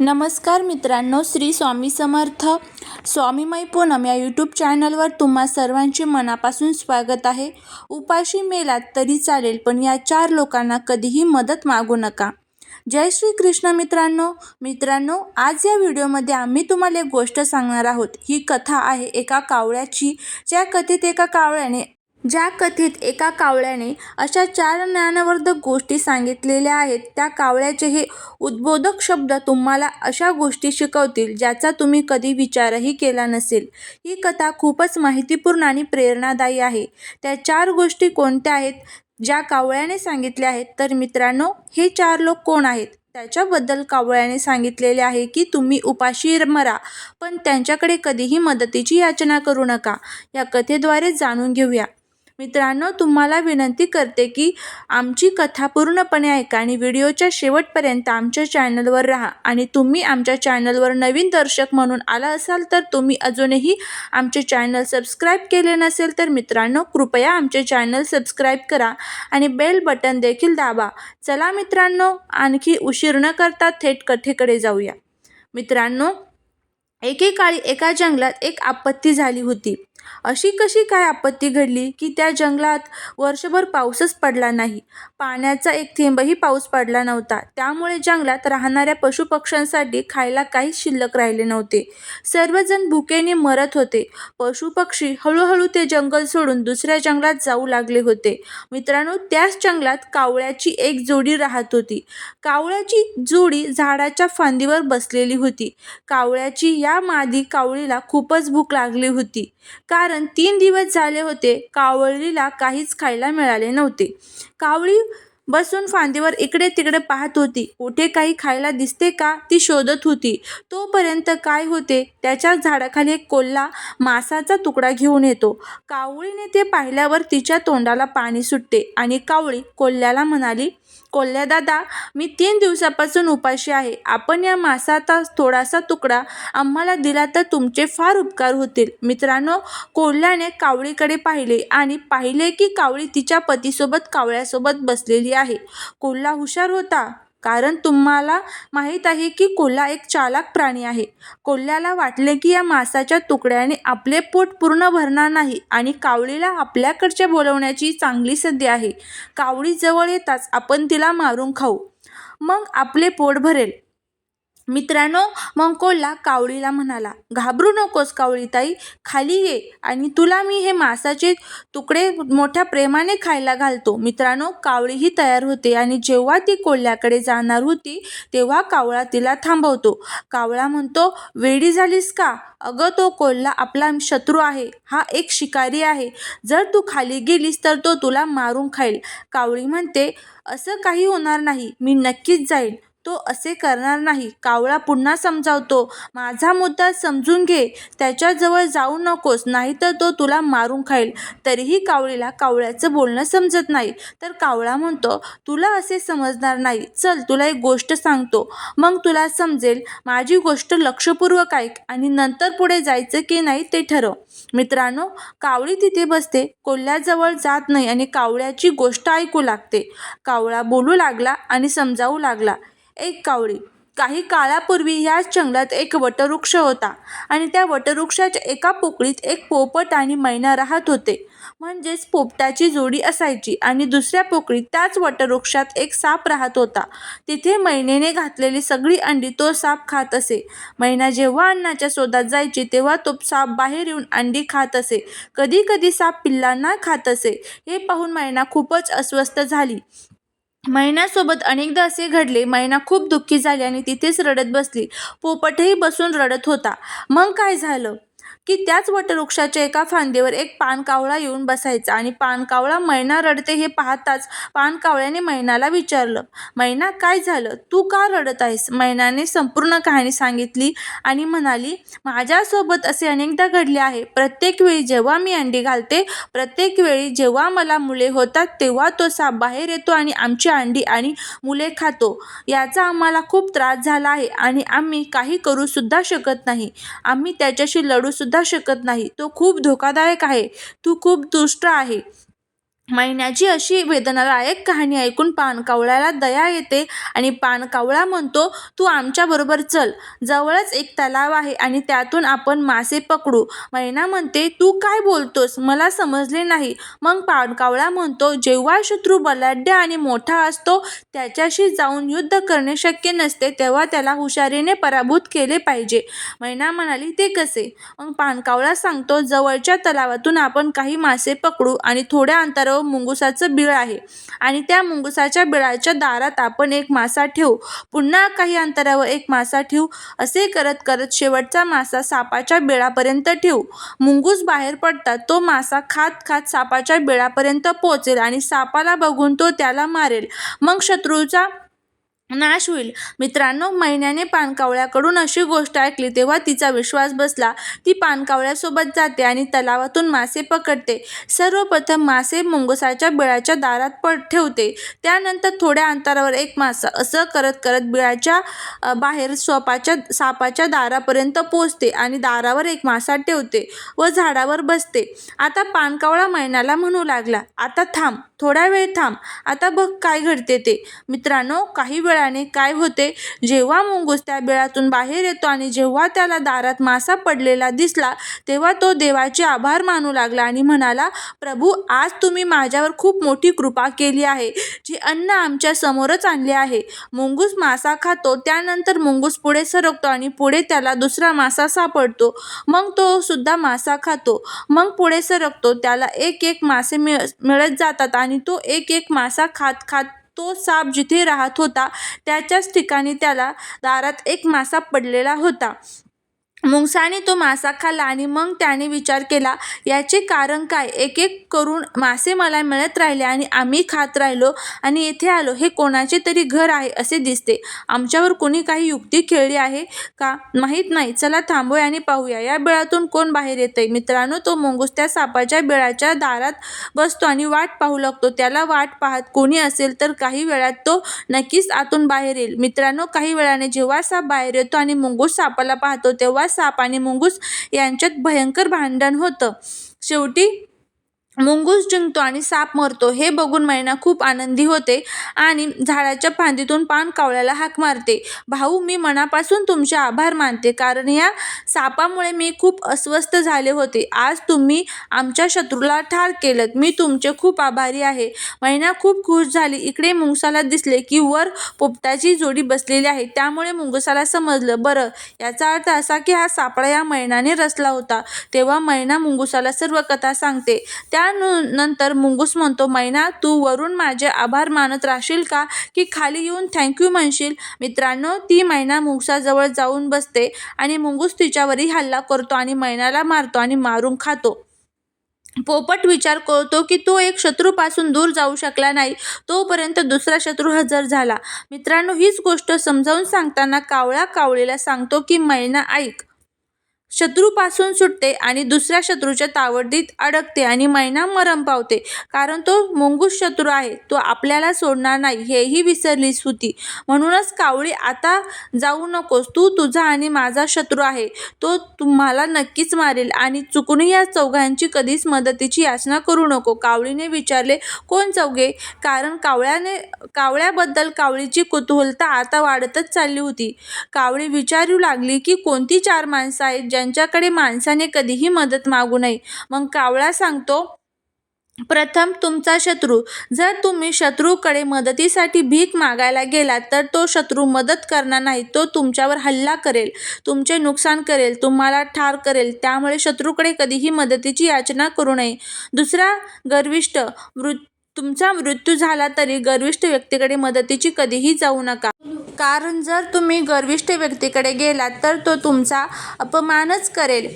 नमस्कार मित्रांनो श्री स्वामी समर्थ स्वामीमय पूनम या यूट्यूब चॅनलवर तुम्हा सर्वांचे मनापासून स्वागत आहे. उपाशी मेलात तरी चालेल पण या चार लोकांना कधीही मदत मागू नका. जय श्री कृष्ण मित्रांनो. मित्रांनो आज या व्हिडिओमध्ये आम्ही तुम्हाला एक गोष्ट सांगणार आहोत. ही कथा आहे एका कावळ्याची. ज्या कथेत एका कावळ्याने ज्या कथेत एका कावळ्याने अशा चार ज्ञानवर्धक गोष्टी सांगितलेल्या आहेत त्या कावळ्याचे हे उद्बोधक शब्द तुम्हाला अशा गोष्टी शिकवतील ज्याचा तुम्ही कधी विचारही केला नसेल. ही कथा खूपच माहितीपूर्ण आणि प्रेरणादायी आहे. त्या चार गोष्टी कोणत्या आहेत? ज्या कावळ्याने सांगितल्या आहेत. तर मित्रांनो हे चार लोक कोण आहेत? त्याच्याबद्दल कावळ्याने सांगितलेले आहे की तुम्ही उपाशी मरा पण त्यांच्याकडे कधीही मदतीची याचना करू नका. या कथेद्वारे जाणून घेऊया. मित्रांनो तुम्हाला विनंती करते की आमची कथा पूर्णपणे ऐका आणि व्हिडिओच्या शेवटपर्यंत आमच्या चॅनलवर राहा. आणि तुम्ही आमच्या चॅनलवर नवीन दर्शक म्हणून आला असाल तर तुम्ही अजूनही आमचे चॅनल सबस्क्राईब केले नसेल तर मित्रांनो कृपया आमचे चॅनल सबस्क्राईब करा आणि बेल बटन देखील दाबा. चला मित्रांनो आणखी उशीर न करता थेट कथेकडे जाऊया. मित्रांनो एकेकाळी एका जंगलात एक आपत्ती झाली होती. अशी कशी काय आपत्ती घडली की त्या जंगलात वर्षभर पाऊसच पडला नाही? पाण्याचा एक थेंबही पाऊस पडला नव्हता. त्यामुळे जंगलात राहणाऱ्या पशुपक्ष्यांसाठी खायला काहीच शिल्लक राहिले नव्हते. सर्वजण भुकेने मरत होते. पशुपक्षी हळूहळू ते जंगल सोडून दुसऱ्या जंगलात जाऊ लागले होते. मित्रांनो त्याच जंगलात कावळ्याची एक जोडी राहत होती. कावळ्याची जोडी झाडाच्या फांदीवर बसलेली होती. कावळ्याची या मादी कावळीला खूपच भूक लागली होती. कारण तीन दिवस झाले होते. कावळीला काहीच खायला मिळाले नव्हते. कावळी बसून फांदीवर इकडे तिकडे पाहत होती. कुठे काही खायला दिसते का? ती शोधत होती. तोपर्यंत काय होते? त्याच्या झाडाखाली एक कोल्हा मासाचा तुकडा घेऊन येतो. कावळीने ते पाहिल्यावर तिच्या तोंडाला पाणी सुटते आणि कावळी कोल्ह्याला म्हणाली कोल्ह्या दादा मी तीन दिवसापासून उपाशी आहे. आपण या मासाचा थोडासा तुकडा आम्हाला दिला तर तुमचे फार उपकार होतील. मित्रांनो कोल्ह्याने कावळीकडे पाहिले आणि पाहिले की कावळी तिच्या पतीसोबत कावळ्यासोबत बसलेली आहे. कोल्हा हुशार होता. कारण तुम्हाला माहीत आहे की कोल्हा एक चालाक प्राणी आहे. कोल्ह्याला वाटले की या मासाच्या तुकड्याने आपले पोट पूर्ण भरणार नाही आणि कावळीला आपल्याकडचे बोलवण्याची चांगली संधी आहे. कावळी जवळ येताच आपण तिला मारून खाऊ. मग आपले पोट भरेल. मित्रांनो मग कोल्हा कावळीला म्हणाला घाबरू नकोस कावळीताई खाली ये आणि तुला मी हे मासाचे तुकडे मोठ्या प्रेमाने खायला घालतो. मित्रांनो कावळीही तयार होते आणि जेव्हा ती कोल्ह्याकडे जाणार होती तेव्हा कावळा तिला थांबवतो. कावळा म्हणतो वेडी झालीस का? अगं तो कोल्हा आपला शत्रू आहे. हा एक शिकारी आहे. जर तू खाली गेलीस तर तो तुला मारून खाईल. कावळी म्हणते असं काही होणार नाही. मी नक्कीच जाईल तो असे करणार नाही. कावळा पुन्हा समजावतो माझा मुद्दा समजून घे त्याच्याजवळ जाऊ नकोस नाहीतर तो तुला मारून खाईल. तरीही कावळीला कावळ्याचं बोलणं समजत नाही. तर कावळा म्हणतो तुला असे समजणार नाही. चल तुला एक गोष्ट सांगतो. मग तुला समजेल माझी गोष्ट लक्षपूर्वक ऐक आणि नंतर पुढे जायचं की नाही ते ठरव. मित्रांनो कावळी तिथे बसते कोल्ह्याजवळ जात नाही आणि कावळ्याची गोष्ट ऐकू लागते. कावळा बोलू लागला आणि समजावू लागला. एक कावळी. काही काळापूर्वी याच जंगलात एक वटवृक्ष होता आणि त्या वटवृक्षाच्या एका पोकळीत एक पोपट आणि मैना राहत होते. म्हणजेच पोपटाची जोडी असायची आणि दुसऱ्या पोकळीत त्याच वटवृक्षात एक साप राहत होता. तिथे मैनेने घातलेली सगळी अंडी तो साप खात असे. मैना जेव्हा अन्नाच्या शोधात जायची तेव्हा तो साप बाहेर येऊन अंडी खात असे. कधी कधी साप पिल्लांना खात असे. हे पाहून मैना खूपच अस्वस्थ झाली. मैनासोबत अनेकदा असे घडले. मैना खूप दुःखी झाली आणि तिथेच रडत बसली. पोपटही बसून रडत होता. मग काय झालं? की त्याच वटवृक्षाच्या एका फांदीवर एक पानकावळा येऊन बसायचा आणि पानकावळा मैना रडते हे पाहताच पानकावळ्याने मैनाला विचारलं मैना काय झालं? तू का रडत आहेस? मैनाने संपूर्ण कहाणी सांगितली आणि म्हणाली माझ्यासोबत असे अनेकदा घडले आहे. प्रत्येक वेळी जेव्हा मी अंडी घालते प्रत्येक वेळी जेव्हा मला मुले होतात तेव्हा तो साप बाहेर येतो आणि आमची अंडी आणि मुले खातो. याचा आम्हाला खूप त्रास झाला आहे आणि आम्ही काही करू सुद्धा शकत नाही. आम्ही त्याच्याशी लढू सुद्धा शकत नाही. तो खूप धोकादायक आहे. तू खूप दुष्ट आहे. महिन्याची अशी वेदनादायक कहाणी ऐकून पाणकावळ्याला दया येते आणि पाणकावळा म्हणतो तू आमच्याबरोबर चल. जवळच एक तलाव आहे आणि त्यातून आपण मासे पकडू. मैना म्हणते तू काय बोलतोस? मला समजले नाही. मग पाणकावळा म्हणतो जेव्हा शत्रू बलाढ्य आणि मोठा असतो त्याच्याशी जाऊन युद्ध करणे शक्य नसते तेव्हा त्याला हुशारीने पराभूत केले पाहिजे. मैना म्हणाली ते कसे? मग पाणकावळा सांगतो जवळच्या तलावातून आपण काही मासे पकडू आणि थोड्या अंतरावर मुंगुसाचं बिळ आहे. आणि त्या मुंगुसाच्या बिळाच्या दारात आपण एक मासा ठेवू. पुन्हा काही अंतरावर एक मासा ठेवू. असे करत करत शेवटचा मासा सापाच्या बिळापर्यंत ठेवू. मुंगूस बाहेर पडतात तो मासा खात खात सापाच्या बिळापर्यंत पोहोचेल आणि सापाला बघून तो त्याला मारेल. मग शत्रूचा नाश होईल. मित्रांनो महिन्याने पाणकावळ्याकडून अशी गोष्ट ऐकली तेव्हा तिचा विश्वास बसला. ती पाणकावळ्यासोबत जाते आणि तलावातून मासे पकडते. सर्वप्रथम मासे मुंगसाच्या बिळाच्या दारात पड ठेवते. त्यानंतर थोड्या अंतरावर एक मासा असं करत करत बिळाच्या बाहेर स्वपाच्या सापाच्या दारापर्यंत पोचते आणि दारावर एक मासा ठेवते व झाडावर बसते. आता पाणकावळा महिन्याला म्हणू लागला. आता थांब थोडा वेळ थांब. आता बघ काय घडते ते. मित्रांनो काही वेळाने काय होते? जेव्हा मुंगूस त्या बिळातून बाहेर येतो आणि जेव्हा त्याला दारात मासा पडलेला दिसला तेव्हा तो देवाचे आभार मानू लागला आणि म्हणाला प्रभू आज तुम्ही माझ्यावर खूप मोठी कृपा केली आहे जे अन्न आमच्या समोरच आणले आहे. मुंगूस मासा खातो त्यानंतर मुंगूस पुढे सरकतो आणि पुढे त्याला दुसरा मासा सापडतो. मग तो सुद्धा मासा खातो. मग पुढे सरकतो त्याला एक एक मासे मिळ मिळत जातात आणि तो एक एक मासा खात खात तो साप जिथे राहत होता त्याच्याच ठिकाणी त्याला दारात एक मासा पडलेला होता. मुंगसाने तो मासा खाल्ला आणि मग त्याने विचार केला याचे कारण काय? एक एक करून मासे मला मिळत राहिले आणि आम्ही खात राहिलो आणि येथे आलो. हे कोणाचे तरी घर आहे असे दिसते. आमच्यावर कोणी काही युक्ती खेळली आहे का? माहीत नाही. चला थांबूया आणि पाहूया. या बिळातून कोण बाहेर येतंय? मित्रांनो तो मुंगूस त्या सापाच्या बिळाच्या दारात बसतो आणि वाट पाहू लागतो. त्याला वाट पाहत कोणी असेल तर काही वेळात तो नक्कीच आतून बाहेर येईल. मित्रांनो काही वेळाने जेव्हा साप बाहेर येतो आणि मुंगूस सापाला पाहतो तेव्हा साप आणि मुंगूस यांच्यात भयंकर भांडण होतं. शेवटी मुंगूस जिंकतो आणि साप मरतो हे बघून मैना खूप आनंदी होते आणि झाडाच्या फांदीतून पान कावळ्याला हाक मारते. भाऊ मी मनापासून तुमचे आभार मानते कारण या सापामुळे मी खूप अस्वस्थ झाले होते. आज तुम्ही आमच्या शत्रूला ठार केलं मी तुमचे खूप आभारी आहे. मैना खूप खुश झाली. इकडे मुंगसाला दिसले की वर पोपटाची जोडी बसलेली आहे. त्यामुळे मुंगसाला समजलं बरं याचा अर्थ असा की हा सापळा या मैनाने रचला होता. तेव्हा मैना मुंगुसाला सर्व कथा सांगते. त्या त्यानंतर मुंगूस म्हणतो मैना तू वरून माझे आभार मानत राहशील का? की खाली येऊन थँक्यू म्हणशील? मित्रांनो ती मैना मुंगसाजवळ जाऊन बसते आणि मुंगूस तिच्यावरही हल्ला करतो आणि मैनाला मारतो आणि मारून खातो. पोपट विचार करतो की तो एक शत्रूपासून दूर जाऊ शकला नाही तोपर्यंत दुसरा शत्रू हजर झाला. मित्रांनो हीच गोष्ट समजावून सांगताना कावळा कावळीला सांगतो की मैना ऐक शत्रूपासून सुटते आणि दुसऱ्या शत्रूच्या तावडीत अडकते आणि मैना मरण पावते. कारण तो मुंगूस शत्रू आहे. तो आपल्याला सोडणार नाही हेही विसरलीस होती. म्हणूनच कावळी आता जाऊ नकोस. तू तुझा आणि माझा शत्रू आहे. तो तुम्हाला नक्कीच मारेल आणि चुकूनही या चौघांची कधीच मदतीची याचना करू नको. कावळीने विचारले कोण चौघे? कारण कावळ्याने कावळ्याबद्दल कावळीची कुतूहलता आता वाढतच चालली होती. कावळी विचारू लागली की कोणती चार माणसं आहेत ज्यांच्याकडे माणसाने कधीही मदत मागू नये. मग कावळा सांगतो प्रथम तुमचा शत्रू. जर तुम्ही शत्रूकडे मदतीसाठी भीक मागायला गेलात तर तो शत्रू मदत करणार नाही. तो तुमच्यावर हल्ला करेल तुमचे नुकसान करेल तुम्हाला ठार करेल. त्यामुळे शत्रूकडे कधीही मदतीची याचना करू नये. दुसरा गर्विष्ठ मृत तुमचा मृत्यू झाला तरी गर्विष्ठ व्यक्तीकडे मदतीची कधीही जाऊ नका. कारण जर तुम्ही गर्विष्ठ व्यक्तीकडे गेलात तर तो तुमचा अपमानच करेल.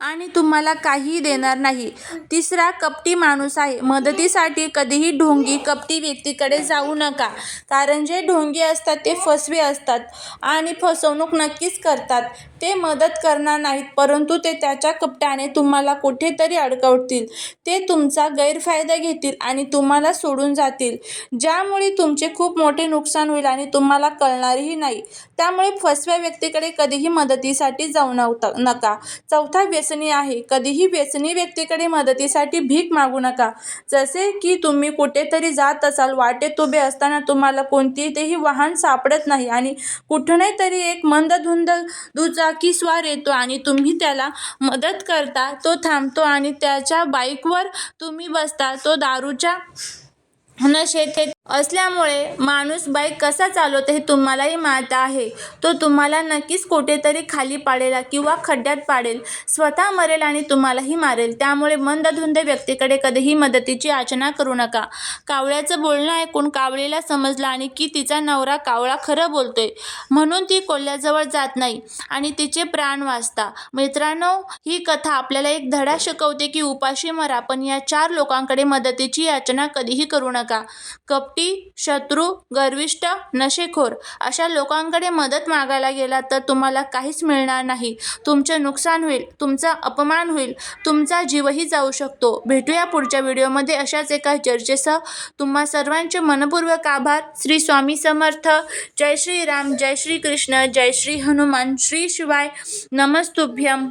आणि तुम्हाला काहीही देणार नाही. तिसरा कपटी माणूस आहे. मदतीसाठी कधीही ढोंगी कपटी व्यक्तीकडे जाऊ नका. कारण जे ढोंगी असतात ते फसवे असतात आणि फसवणूक नक्कीच करतात. ते मदत करणार नाहीत परंतु ते त्याच्या कपट्याने तुम्हाला कुठेतरी अडकवतील. ते तुमचा गैरफायदा घेतील आणि तुम्हाला सोडून जातील. ज्यामुळे तुमचे खूप मोठे नुकसान होईल आणि तुम्हाला कळणारही नाही. त्यामुळे फसव्या व्यक्तीकडे कधीही मदतीसाठी जाऊ नव्हता नका. चौथा व्यस व्यसनी आहे. कधीही व्यसनी व्यक्तीकडे मदतीसाठी भीक मागू नका. जसे की तुम्ही कुठेतरी जात असाल वाटेत उभे असताना तुम्हाला कोणतेही वाहन सापडत नाही आणि कुठूनही तरी एक मंदधुंद दुचाकीस्वार येतो आणि तुम्ही त्याला मदत करता तो थांबतो आणि त्याच्या बाईकवर तुम्ही बसता. तो दारूच्या नशेत असल्यामुळे माणूस बाईक कसा चालवतो हे तुम्हालाही माहीत आहे. तो तुम्हाला नक्कीच कुठेतरी खाली पाडेल किंवा खड्ड्यात पाडेल. स्वतः मरेल आणि तुम्हालाही मारेल. त्यामुळे मंदधुंद व्यक्तीकडे कधीही मदतीची याचना करू नका. कावळ्याचं बोलणं ऐकून कावळीला समजलं आणि की तिचा नवरा कावळा खरं बोलतोय. म्हणून ती कोल्ह्याजवळ जात नाही आणि तिचे प्राण वाचता. मित्रांनो ही कथा आपल्याला एक धडा शिकवते की उपाशी मरा पण या चार लोकांकडे मदतीची याचना कधीही करू नका. कपटी शत्रू गर्विष्ठ नशेखोर अशा लोकांकडे मदत मागायला गेला तर तुम्हाला काहीच मिळणार नाही. तुमचे नुकसान होईल तुमचा अपमान होईल तुमचा जीवही जाऊ शकतो. भेटूया पुढच्या व्हिडिओमध्ये अशाच एका चर्चेसह. तुम्हा सर्वांचे मनपूर्वक आभार. श्री स्वामी समर्थ. जय श्रीराम जय श्री कृष्ण जय श्री हनुमान. श्री शिवाय नमस्तुभ्यम.